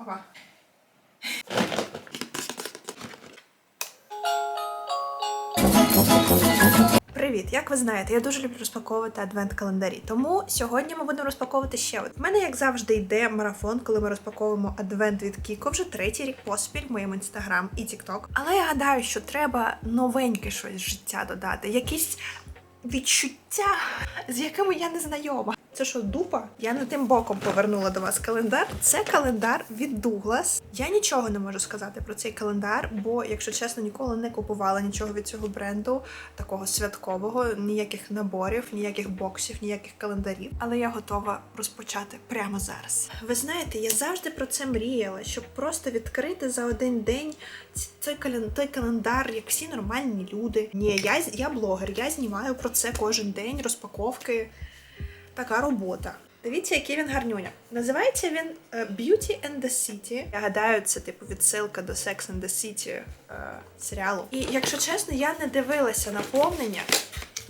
Опа. Привіт! Як ви знаєте, я дуже люблю розпаковувати адвент-календарі. Тому сьогодні ми будемо розпаковувати ще один. В мене, як завжди, йде марафон, коли ми розпаковуємо адвент від Кіко. Вже третій рік поспіль в моєму інстаграм і Тікток. Але я гадаю, що треба новеньке щось в життя додати, якісь відчуття, з якими я не знайома. Це що, дупа? Я не тим боком повернула до вас календар. Це календар від Douglas. Я нічого не можу сказати про цей календар, бо, якщо чесно, ніколи не купувала нічого від цього бренду, такого святкового, ніяких наборів, ніяких боксів, ніяких календарів. Але я готова розпочати прямо зараз. Ви знаєте, я завжди про це мріяла, щоб просто відкрити за один день календар, той календар, як всі нормальні люди. Ні, я, я блогер, я знімаю про це кожен день, розпаковки. Така робота. Дивіться, який він гарнюня. Називається він е, Beauty and the City. Я гадаю, це типу відсилка до Sex and the City е, серіалу. І якщо чесно, я не дивилася наповнення,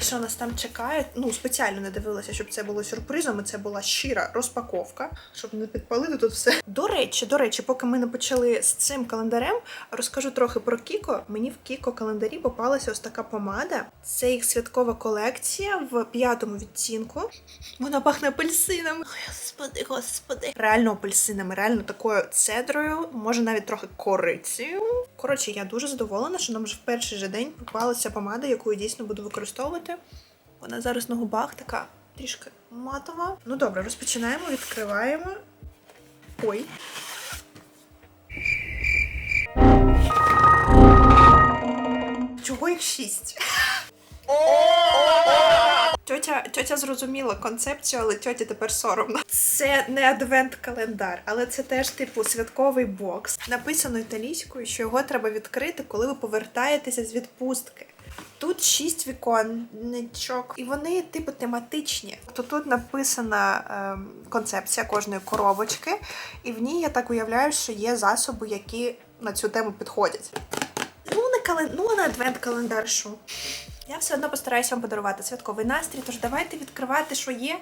що нас там чекає. Ну, спеціально не дивилася, щоб це було сюрпризом. і Це була щира розпаковка, щоб не підпалити тут все. До речі, до речі, поки ми не почали з цим календарем, розкажу трохи про Кіко. Мені в Кіко календарі попалася ось така помада. Це їх святкова колекція в п'ятому відтінку. Вона пахне апельсинами. Господи, господи. Реально апельсинами, реально такою цедрою, може навіть трохи корицею. Коротше, я дуже задоволена, що нам вже в перший же день попалася помада, яку я дійсно буду використовувати. Вона зараз на губах така трішки матова. Ну добре, розпочинаємо, відкриваємо. Ой. Чого їх шість? Тьотя, тьотя зрозуміла концепцію, але тьоті тепер соромно. Це не адвент-календар, але це теж типу святковий бокс. Написано італійською, що його треба відкрити, коли ви повертаєтеся з відпустки. Тут шість віконечок, і вони типу тематичні. То тут написана ем, концепція кожної коробочки, і в ній я так уявляю, що є засоби, які на цю тему підходять. Ну, не кален... ну, не адвент-календар, що. Я все одно постараюся вам подарувати святковий настрій, тож давайте відкривати, що є.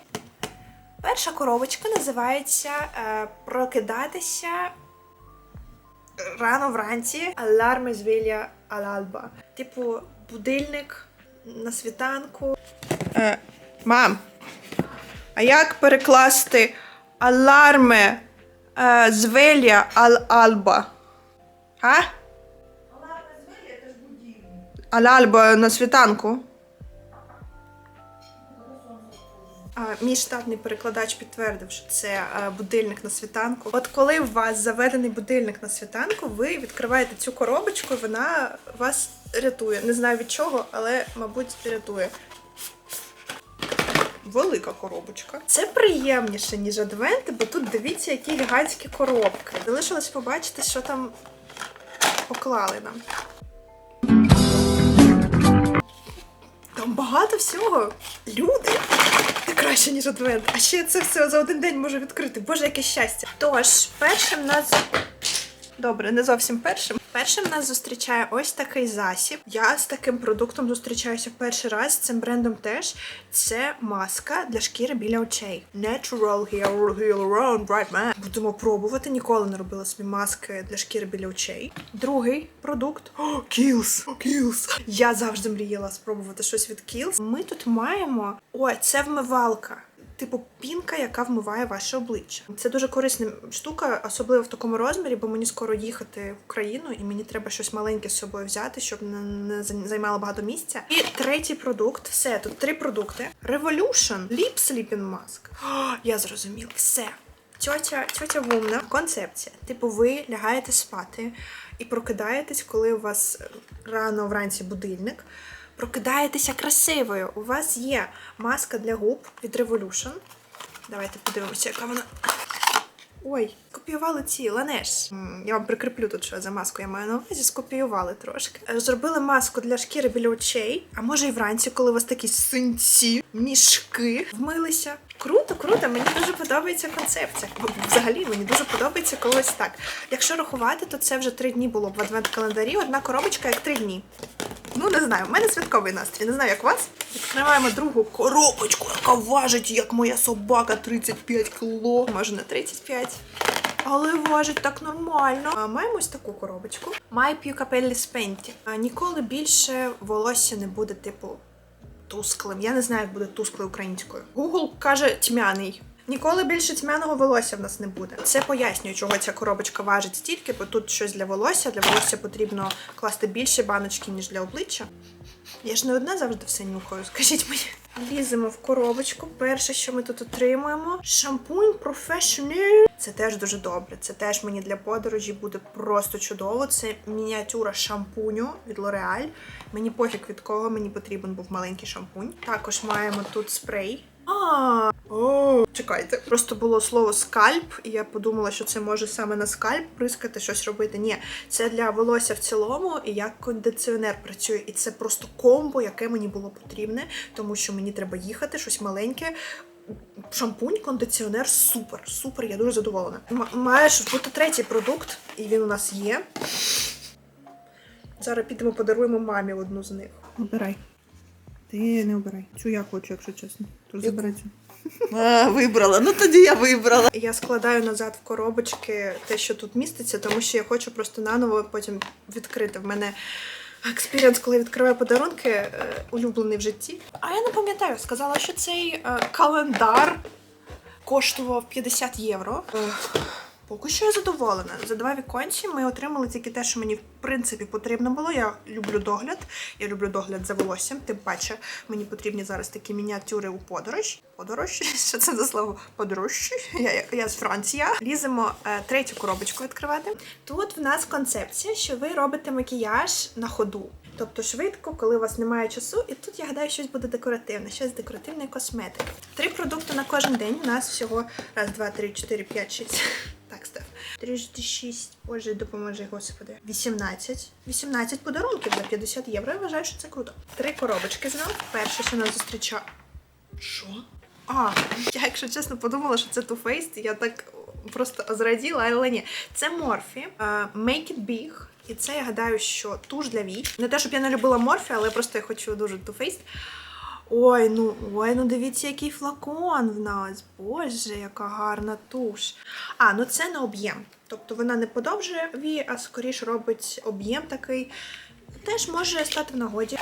Перша коробочка називається е, Прокидатися рано вранці Аларми звілля Алалба. Типу, будильник на світанку. Е, мам, а як перекласти аларми е, звелля Ал-Алба? А? Аль-Альба на світанку. Мій штатний перекладач підтвердив, що це е, будильник на світанку. От коли у вас заведений будильник на світанку, ви відкриваєте цю коробочку, вона вас рятує. Не знаю від чого, але, мабуть, рятує. Велика коробочка. Це приємніше, ніж адвенти, бо тут дивіться, які гігантські коробки. Залишилось побачити, що там поклали нам. Там багато всього. Люди. Це краще, ніж адвент. А ще це все за один день можу відкрити. Боже, яке щастя. Тож, першим нас. Добре, не зовсім першим. Першим нас зустрічає ось такий засіб. Я з таким продуктом зустрічаюся перший раз з цим брендом теж. Це маска для шкіри біля очей. Natural Hyaluronic Bright Man. Будемо пробувати. Ніколи не робила собі маски для шкіри біля очей. Другий продукт. О, Kiehl's. Я завжди мріяла спробувати щось від Kiehl's. Ми тут маємо. Ой, це вмивалка. Типу пінка, яка вмиває ваше обличчя. Це дуже корисна штука, особливо в такому розмірі, бо мені скоро їхати в Україну, і мені треба щось маленьке з собою взяти, щоб не, займало багато місця. І третій продукт. Все, тут три продукти. Revolution Lip Sleeping Mask. О, я зрозуміла. Все. Тьотя, тьотя Вумна, концепція. Типу, ви лягаєте спати і прокидаєтесь, коли у вас е, рано вранці будильник. Прокидаєтеся красивою. У вас є маска для губ від Revolution. Давайте подивимося, яка вона. Ой, скопіювали ці ланеш. Я вам прикріплю тут, що за маску я маю на увазі, скопіювали трошки. Е, Зробили маску для шкіри біля очей, а може і вранці, коли у вас такі синці, мішки вмилися. Круто, круто, мені дуже подобається концепція. Взагалі мені дуже подобається коли ось так. Якщо рахувати, то це вже три дні було в адвент-календарі, одна коробочка як три дні. Ну, не знаю, в мене святковий настрій, не знаю, як у вас. Відкриваємо другу коробочку, яка важить, як моя собака, 35 кіло. Може, не 35. Але важить так нормально. А маємо ось таку коробочку. Più Capelli Spenti. А ніколи більше волосся не буде, типу, тусклим. Я не знаю, як буде тусклою українською. Google каже тьмяний. Ніколи більше тьмяного волосся в нас не буде. Це пояснює, чого ця коробочка важить стільки, бо тут щось для волосся. Для волосся потрібно класти більше баночки, ніж для обличчя. Я ж не одна завжди все нюхаю, скажіть мені. Ліземо в коробочку. Перше, що ми тут отримуємо, шампунь Professional. Це теж дуже добре. Це теж мені для подорожі буде просто чудово. Це мініатюра шампуню від L'Oreal. Мені пофіг від кого мені потрібен був маленький шампунь. Також маємо тут спрей. А, о, чекайте. Просто було слово скальп, і я подумала, що це може саме на скальп прискати щось робити. Ні, це для волосся в цілому і як кондиціонер працює. І це просто комбо, яке мені було потрібне, тому що мені треба їхати, щось маленьке. Шампунь, кондиціонер, супер, супер, я дуже задоволена. М- маєш бути третій продукт, і він у нас є. Зараз підемо подаруємо мамі одну з них. Обирай. Ти не обирай. Цю я хочу, якщо чесно. Цю. А, вибрала. Ну тоді я вибрала. Я складаю назад в коробочки те, що тут міститься, тому що я хочу просто наново потім відкрити. В мене експірієнс, коли відкриваю подарунки, е, улюблений в житті. А я не пам'ятаю, сказала, що цей е, календар коштував 50 євро. Поки що я задоволена. За два віконці ми отримали тільки те, що мені в принципі потрібно було. Я люблю догляд. Я люблю догляд за волоссям. Тим паче мені потрібні зараз такі мініатюри у подорож. Подорож? Що це за слово? Подорож? Я, я, я з Франції. Ліземо е, третю коробочку відкривати. Тут в нас концепція, що ви робите макіяж на ходу. Тобто швидко, коли у вас немає часу, і тут я гадаю, щось буде декоративне, щось декоративної косметики. Три продукти на кожен день. У нас всього раз, два, три, чотири, п'ять, шість. Так, Стеф. Трижди шість. Боже, допоможи, господи. 18. 18 подарунків за 50 євро. Я вважаю, що це круто. Три коробочки знов. Перше, що нас зустрічає. Що? А, я, якщо чесно, подумала, що це Too Faced. Я так просто зраділа, але ні. Це Morphe. е, Make it big. І це я гадаю, що туш для вій. Не те, щоб я не любила Morphe, але просто я хочу дуже Too Faced. Ой, ну ой, ну дивіться, який флакон в нас. Боже, яка гарна туш. А, ну це на об'єм. Тобто вона не подовжує вії, а скоріш робить об'єм такий. Теж може стати в нагоді.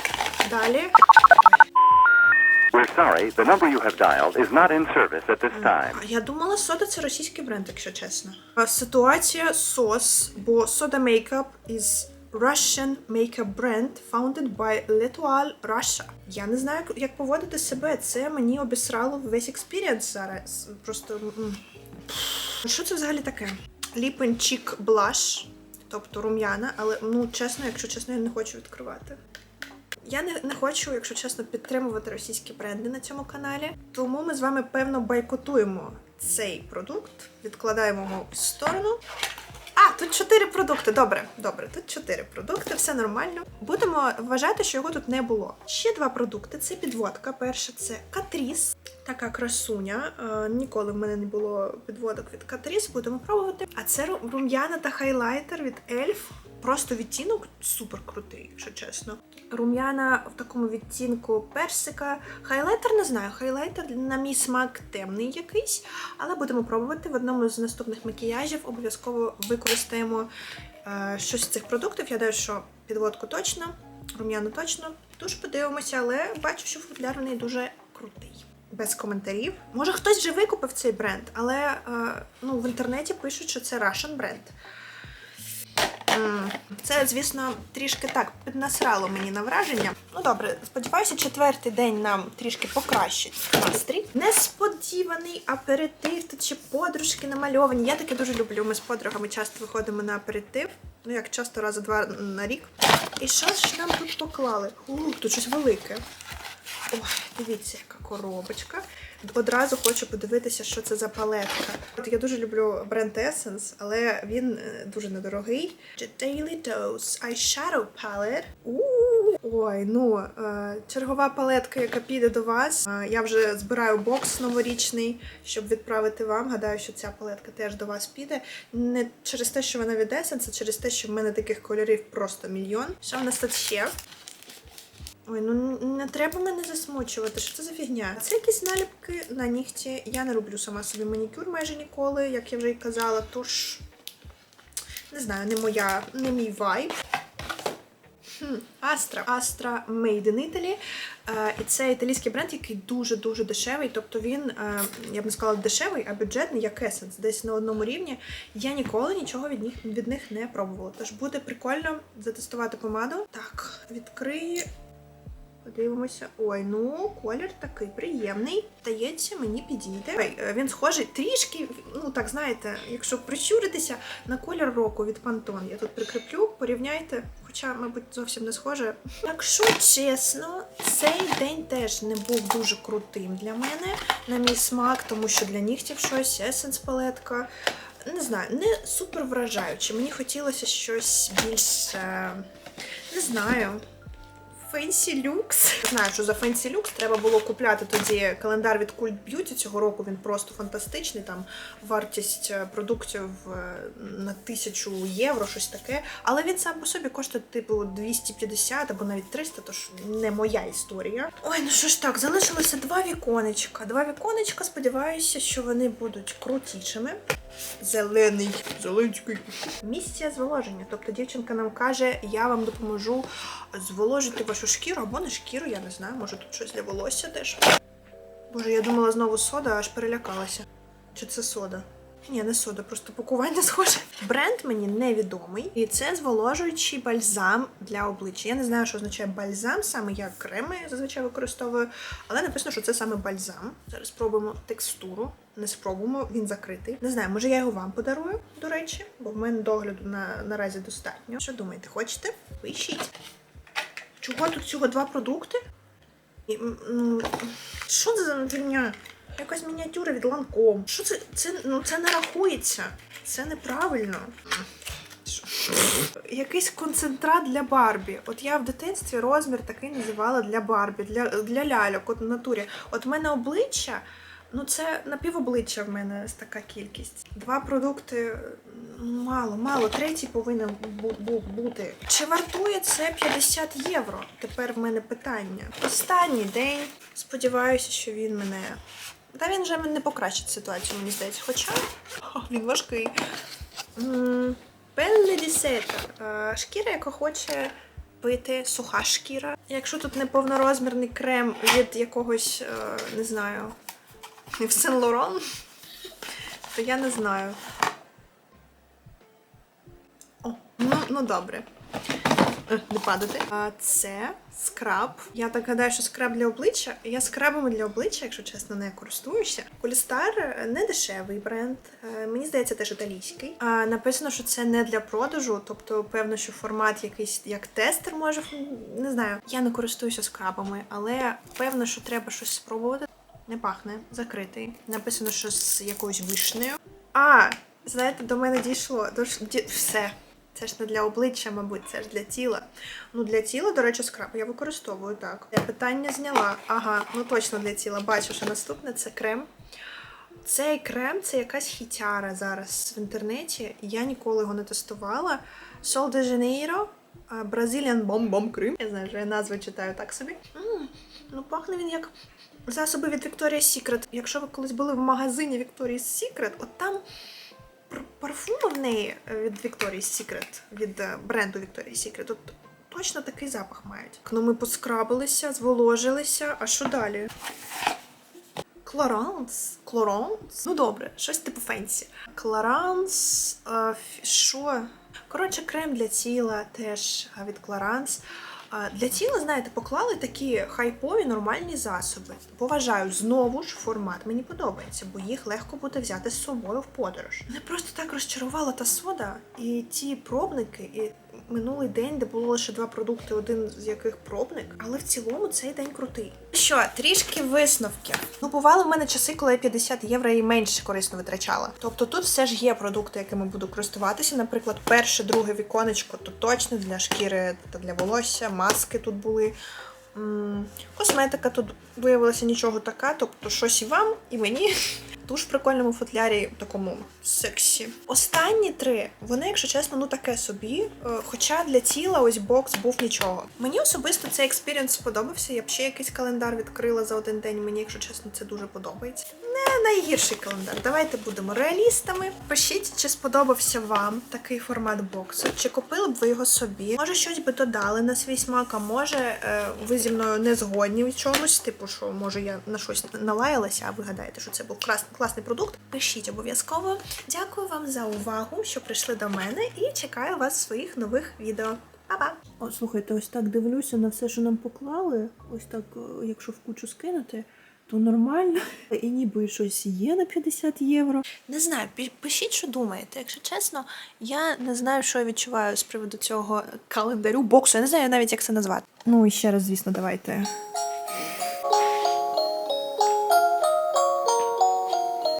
Далі. We're sorry, the number you have dialed is not in service at this time. Я думала, сода це російський бренд, якщо чесно. Ситуація сос, бо сода Makeup is Russian makeup brand founded by L'Etoile Russia. Я не знаю, як- поводити себе. Це мені обісрало весь експірієнс зараз. Просто. Що це взагалі таке? Lip and Cheek тобто рум'яна, але ну чесно, якщо чесно, я не хочу відкривати. Я не, не хочу, якщо чесно, підтримувати російські бренди на цьому каналі. Тому ми з вами певно бойкотуємо цей продукт, відкладаємо його в сторону. А, тут чотири продукти. Добре, добре, тут чотири продукти, все нормально. Будемо вважати, що його тут не було. Ще два продукти: це підводка. Перша це Катріс. Така красуня. Е, ніколи в мене не було підводок від Катріс. Будемо пробувати. А це рум'яна та хайлайтер від Ельф. Просто відтінок супер крутий, якщо чесно. Рум'яна в такому відтінку персика. Хайлайтер не знаю. Хайлайтер на мій смак темний якийсь, але будемо пробувати. В одному з наступних макіяжів обов'язково використаємо е, щось з цих продуктів. Я даю, що підводку точно, рум'яну точно. Тож подивимося, але бачу, що футляр у неї дуже крутий. Без коментарів. Може, хтось вже викупив цей бренд, але е, ну, в інтернеті пишуть, що це Russian бренд. Це, звісно, трішки так піднасрало мені на враження. Ну добре, сподіваюся, четвертий день нам трішки покращить настрій. Несподіваний аперитив, тут ще подружки намальовані. Я таке дуже люблю. Ми з подругами часто виходимо на аперитив. Ну, як часто рази два на рік. І що ж нам тут поклали? Ух, тут щось велике. Ой, дивіться, яка коробочка. Одразу хочу подивитися, що це за палетка. От я дуже люблю бренд Essence, але він е, дуже недорогий. The Daily Dose Eyeshadow Palette. Ой, ну е, чергова палетка, яка піде до вас. Е, я вже збираю бокс новорічний, щоб відправити вам. Гадаю, що ця палетка теж до вас піде. Не через те, що вона від Essence, а через те, що в мене таких кольорів просто мільйон. Що в нас тут ще? Ой, ну не треба мене засмучувати. Що це за фігня? Це якісь наліпки на нігті. Я не роблю сама собі манікюр майже ніколи, як я вже і казала. Тож не знаю, не моя, не мій вайб. Astra. Astra Made in Italy. Е, і це італійський бренд, який дуже-дуже дешевий. Тобто він, е, я б не сказала дешевий, а бюджетний, як Essence, десь на одному рівні. Я ніколи нічого від них, від них не пробувала. Тож буде прикольно затестувати помаду. Так, відкрию. Подивимося. Ой, ну колір такий приємний. Здається, мені підійде. Ой, е, він схожий трішки, ну так знаєте, якщо прищуритися на колір року від Pantone. Я тут прикріплю, порівняйте. Хоча, мабуть, зовсім не схоже. Якщо чесно, цей день теж не був дуже крутим для мене на мій смак, тому що для нігтів щось, есенс палетка. Не знаю, не супер вражаюче. Мені хотілося щось більш. е, Не знаю. Fancy Lux. Знаю, що за Fancy Lux треба було купляти тоді календар від Cult Beauty. Цього року він просто фантастичний. Там вартість е, продуктів е, на тисячу євро, щось таке. Але він сам по собі коштує типу 250 або навіть 300, тож не моя історія. Ой, ну що ж так, залишилося два віконечка. Два віконечка. Сподіваюся, що вони будуть крутішими. Зелений, зеленський. Місця зволоження. Тобто дівчинка нам каже, я вам допоможу зволожити вашу шкіру або не шкіру, я не знаю, може тут щось для волосся теж. Боже, я думала знову сода, аж перелякалася. Чи це сода? Ні, не сода, просто пакування схоже. Бренд мені невідомий, і це зволожуючий бальзам для обличчя. Я не знаю, що означає бальзам, саме я креми зазвичай використовую, але написано, що це саме бальзам. Зараз спробуємо текстуру. Не спробуємо, він закритий. Не знаю, може я його вам подарую, до речі, бо в мене догляду на, наразі достатньо. Що думаєте, хочете? Пишіть. Чого тут всього два продукти? І, ну, що це за фігня? Якась мініатюра від ланком. Що це? Це, ну, це не рахується. Це неправильно. Якийсь концентрат для Барбі. От я в дитинстві розмір такий називала для Барбі, для, для ляльок, от в натурі. От в мене обличчя, ну це напівобличчя в мене така кількість. Два продукти мало, мало. Третій повинен бу- бу- бути. Чи вартує це 50 євро? Тепер в мене питання. Останній день. Сподіваюся, що він мене. Та він вже не покращить ситуацію, мені здається. Хоча О, він важкий. М, Пелле дісета. Е, Шкіра, яка хоче пити, суха шкіра. Якщо тут не повнорозмірний крем від якогось, е, не знаю, в Сен Лорон, то я не знаю. О, ну, ну добре. Е, Не падати. А це скраб. Я так гадаю, що скраб для обличчя. Я скрабами для обличчя, якщо чесно, не користуюся. Полістар не дешевий бренд. Е, Мені здається, теж італійський. А написано, що це не для продажу, тобто певно, що формат якийсь як тестер може не знаю. Я не користуюся скрабами, але певно, що треба щось спробувати. Не пахне, закритий. Написано, що з якоюсь вишнею. А, знаєте, до мене дійшло. Тож ді- все. Це ж не для обличчя, мабуть, це ж для тіла. Ну, для тіла, до речі, скраб я використовую так. Я питання зняла. Ага, ну точно для тіла. Бачу, що наступне це крем. Цей крем це якась хітяра зараз в інтернеті. Я ніколи його не тестувала. Sol de Janeiro, а, Brazilian Bomb Bomb Cream. Я знаю, що я назви читаю так собі. М, ну, пахне він як засоби від Victoria's Secret. Якщо ви колись були в магазині Victoria's Secret, от там пар- парфуми в неї е, від Victoria's Secret, від е, бренду Victoria's Secret, от точно такий запах мають. Ну ми поскрабилися, зволожилися. А що далі? Клоранс? Клоранс? Ну добре, щось типу фенсі. Клоранс. е, Що? Коротше, крем для тіла теж від Клоранс. Для тіла, знаєте, поклали такі хайпові нормальні засоби. Поважаю знову ж формат мені подобається, бо їх легко буде взяти з собою в подорож. Мене просто так розчарувала та сода і ті пробники, і минулий день, де було лише два продукти, один з яких пробник, але в цілому цей день крутий. Що, трішки висновки. Ну, бували в мене часи, коли я 50 євро і менше корисно витрачала. Тобто тут все ж є продукти, якими буду користуватися. Наприклад, перше, друге віконечко, то точно для шкіри та для волосся, маски тут були. Косметика тут виявилася нічого така, тобто щось і вам, і мені. В прикольному футлярі, такому сексі. Останні три, вони, якщо чесно, ну таке собі. Е, Хоча для тіла ось бокс був нічого. Мені особисто цей експірієнс сподобався. Я б ще якийсь календар відкрила за один день. Мені, якщо чесно, це дуже подобається. Не найгірший календар. Давайте будемо реалістами. Пишіть, чи сподобався вам такий формат боксу, чи купили б ви його собі. Може, щось би додали на свій смак, а може е, ви зі мною не згодні в чомусь, типу, що може я на щось налаялася, а ви гадаєте, що це був клас, класний продукт. Пишіть обов'язково. Дякую вам за увагу, що прийшли до мене, і чекаю вас в своїх нових відео. Па-па! О, слухайте, ось так дивлюся на все, що нам поклали. Ось так, е, якщо в кучу скинути, то нормально. І ніби щось є на 50 євро. Не знаю, пишіть, що думаєте. Якщо чесно, я не знаю, що я відчуваю з приводу цього календарю боксу. Я не знаю навіть, як це назвати. Ну і ще раз, звісно, давайте